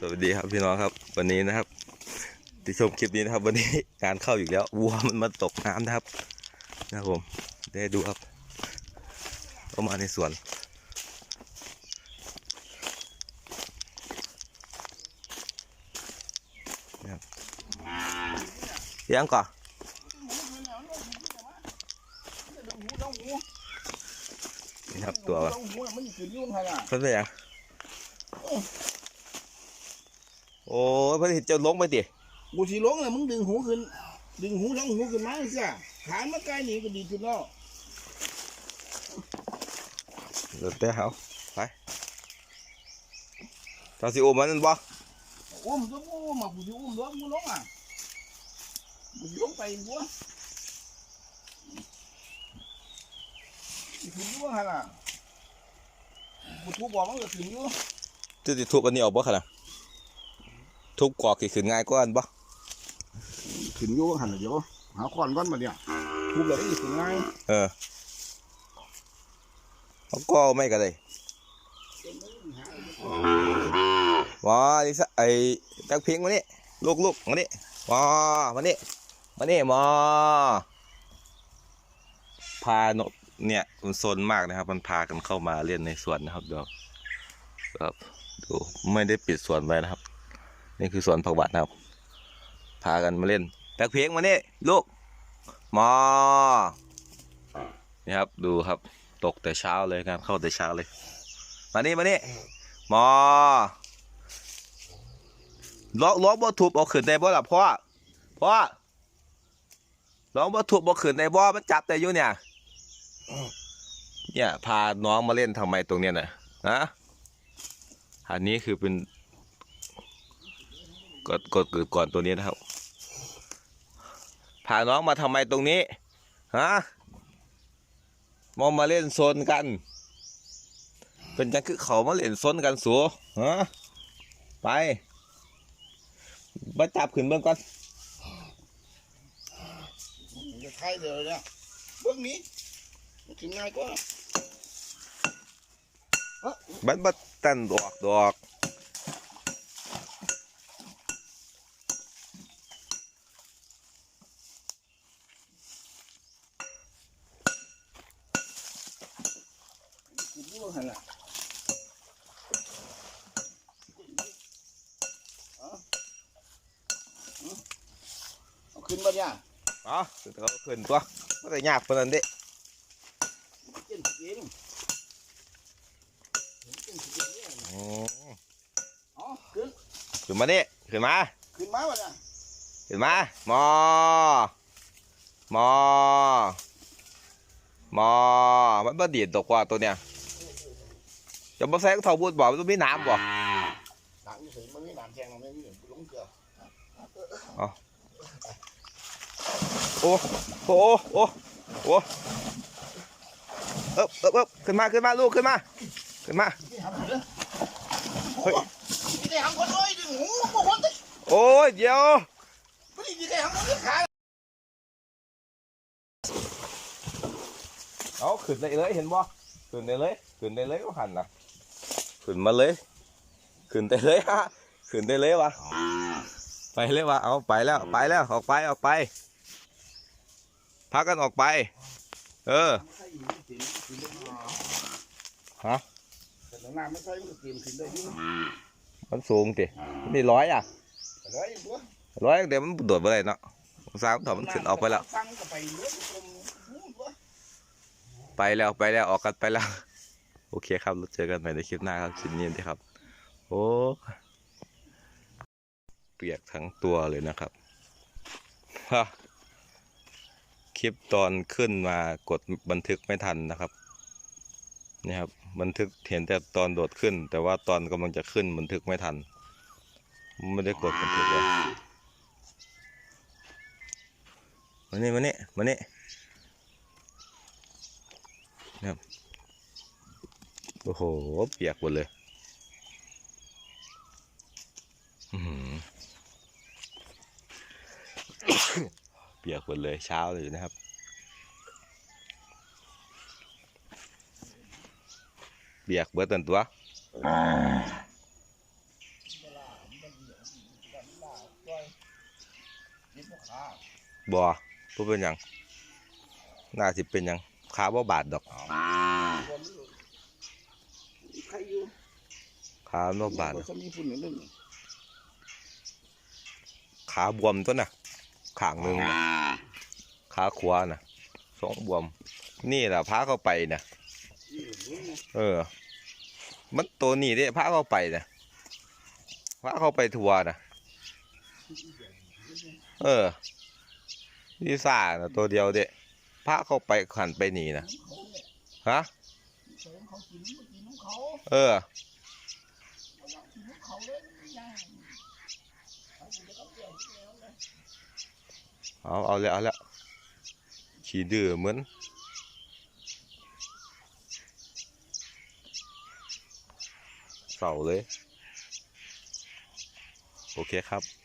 สวัสดีครับพี่น้องครับ วันนี้นะครับ ที่ชมคลิปนี้นะครับ วันนี้งานเข้าอีกแล้ววัวมันมาตกน้ำนะครับ นะครับผมได้ดูครับเข้ามาในสวนนะครับเลี้ยงก่อนนี่ครับตัวต้องหูมันขึ้นยุ่งไงล่ะเพิ่นเป็นหยัง โอ้ยเพิ่นเห็นเจ้าลงไปติกูสิลงเลยมึงดึงหูขึ้น ดึงหูสองหูขึ้นมาเสียขานมาใกล้นี่ก็ดีจุดแล้วเดี๋ยวเต้เขาไปตาสิโอมันนั่นบ่อุ้มตัวกูมากูสิอุ้มตัวกูลงอะกูสิลงไปบัวขึ้นยุ่งไงล่ะกูทุบบอกมันก็ขึ้นยุ่งจะสิทุบอันนี้ออกบ่ขนาด ทุบกอกสิขึ้นง่ายกว่าอันบ่ขึ้นยุ่งหันเดี๋ยวหาขวานก้อนมาเนี่ยทุบแล้วก็ขึ้นง่ายเออเอาก็ไม่ก็ได้ว้านี่ซะไอ้ตักพิงมานี่ลูกลูกมานี่ว้ามานี่มานี่มาพานกเนี่ยมันโซนมากนะครับ มันพากันเข้ามาเล่นในสวนนะครับเดี๋ยวครับดูไม่ได้ปิดสวนไว้นะครับ นี่คือสวนผักหวานะครับ พากันมาเล่นตักเพียงมาเนี่ลูกมานี่ครับดูครับตกแต่เช้าเลยงานเข้าแต่เช้าเลย มานี่มานี่มาล้อล้อบ่ถูกเอาขึ้นได้บ่ล่ะพ่อพ่อล้อบ่ถูกบ่ขึ้นได้บ่มันจับแต่อยู่เนี่ยเนี่ยพาน้องมาเล่นทำไมตรงเนี้ยน่ะฮะอันนี้คือเป็น กดกดกดก่อนตัวนี้นะครับพาน้องมาทำไมตรงนี้ฮะมองมาเล่นโซนกัน เป็นจังคือเขามาเล่นโซนกันสัวฮะไปมาจับขึ้นเบื้องก่อนจะใครเดี๋ยวเนี่ยเบื้องนี้มันขึ้นง่ายกว่าบัดบัดตันดอกดอก ขึ้นยุ่งหันล่ะเอาขึ้นมาเนี่ยอ๋อเขาขึ้นตัวมันก็ยากปานนั้นเด้เต้นเองเต้นเองเนี่ยอืมอ๋อขึ้นขึ้นมานี่ขึ้นมาขึ้นมาวะเนี่ยขึ้นมามอมอมอมันบ่ดีดดอกกว่าตัวเนี้ย จะบ่ใส่รองเท้าบูทบ่มันต้องมีน้ำบ่หนังเฉยมันไม่หนามแทงมันไม่มีลงเกลือโอ้โอ้โอ้โอ้เอ๊บเอ๊บเอ๊บขึ้นมาขึ้นมาลูกขึ้นมาขึ้นมาที่ทำเลยเฮ้ยที่ได้ทำคนเลยดึงหูมาคนติโอ้ยเดี๋ยวไม่ได้ที่ได้ทำคนที่ขาเอาขึ้นได้เลยเห็นบ่ขึ้นได้เลยขึ้นได้เลยก็หันนะ ขึ้นมาเลย ขึ้นได้เลยฮะขึ้นได้เลยวะไปเลยวะเอาไปแล้วไปแล้วออกไปออกไปพักกันออกไป เออฮะมันสูงตินี่ร้อยอะร้อยเดี๋ยวมันโดดไปเลยเนาะสามถอมันขึ้นออกไปแล้วไปเรื่อยจมหูบัวไปแล้วไปแล้วออกกันไปแล้ว โอเคครับเราเจอกันใหม่ในคลิปหน้าครับคลิปนี้นะครับ โอ้เปียกทั้งตัวเลยนะครับคลิปตอนขึ้นมากดบันทึกไม่ทันนะครับนี่ครับบันทึกเห็นแต่ตอนโดดขึ้น แต่ว่าตอนกำลังจะขึ้นบันทึกไม่ทัน ไม่ได้กดบันทึกเลยมานี่มานี่มานี่ โอ้โห เปียกหมดเลยเปียกหมดเลยเช้าเลยนะครับ เปียกเบิดตันตัวบ่พวกเป็นยัง น่าสิเป็นยังขาบ่บาดดอก ขาบ่บาดบ่สมีฝุ่นอยู่เรื่องนี้ขาบวมตัวน่ะข้างหนึงน่ะขาขวาน่ะสองบวม นี่ล่ะพาเข้าไปน่ะ เออ มันตัวนี้เด้พาเข้าไปน่ะพาเข้าไปทัวร์น่ะ เออลิซ่าน่ะ ตัวเดียวเด้พาเข้าไปขันไปหนีน่ะฮะเสริมเขากินบ่กินของเขาเออ เอาว่ากินของ เขาเลยยังเอาเปลี่ยนแล้วเลยเอาเอาเลยเอาแล้วขี่ดื้อเหมือนเสาเลย โอเคครับ